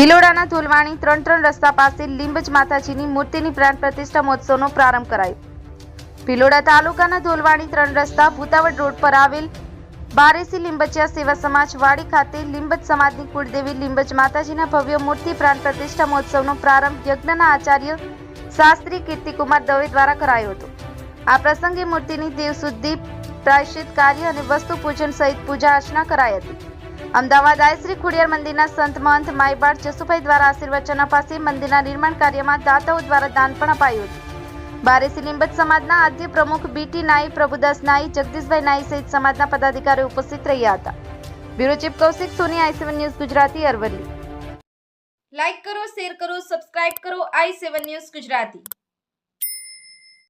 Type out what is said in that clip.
ભિલોડાના ધોલવાણી ત્રણ ત્રણ રસ્તા પાસે લીંબજ માતાજીની મૂર્તિની પ્રાણ પ્રતિષ્ઠા મહોત્સવનો પ્રારંભ કરાયો. ભિલોડા તાલુકાના ધોલવાણી ત્રણ રસ્તા ભૂતાવડ રોડ પર આવેલ બારેસી લીંબચિયા સેવા સમાજ વાડી ખાતે લીંબજ સમાજની કુળદેવી લીંબજ માતાજીના ભવ્ય મૂર્તિ પ્રાણ પ્રતિષ્ઠા મહોત્સવનો પ્રારંભ યજ્ઞના આચાર્ય શાસ્ત્રી કીર્તિકુમાર દવે દ્વારા કરાયો હતો. આ પ્રસંગે મૂર્તિની દેવશુદ્ધિ પ્રાયશ્ચિત કાર્ય અને વસ્તુ પૂજન સહિત પૂજા અર્ચના કરાઈ હતી. અમદાવાદ આય શ્રી ખોડિયાર મંદિરના સંત મહંત માઈબાળ જસુભાઈ દ્વારા આશીર્વચન અપાશે. મંદિરના નિર્માણ કાર્યમાં દાતાઓ દ્વારા દાન પણ અપાયું હતું. બારેસી લીંબત સમાજના આદ્ય પ્રમુખ બીટી નાઈ, પ્રભુદાસ નાઈ, જગદીશભાઈ નાઈ સહિત સમાજના પદાધિકારીઓ ઉપસ્થિત રહ્યા હતા. Bureau chief Kaushik Soni I seven news Gujarati, Aravalli. Like કરો, શેર કરો, સબસ્ક્રાઇબ કરો, આઈ સેવન ન્યૂઝ ગુજરાતી.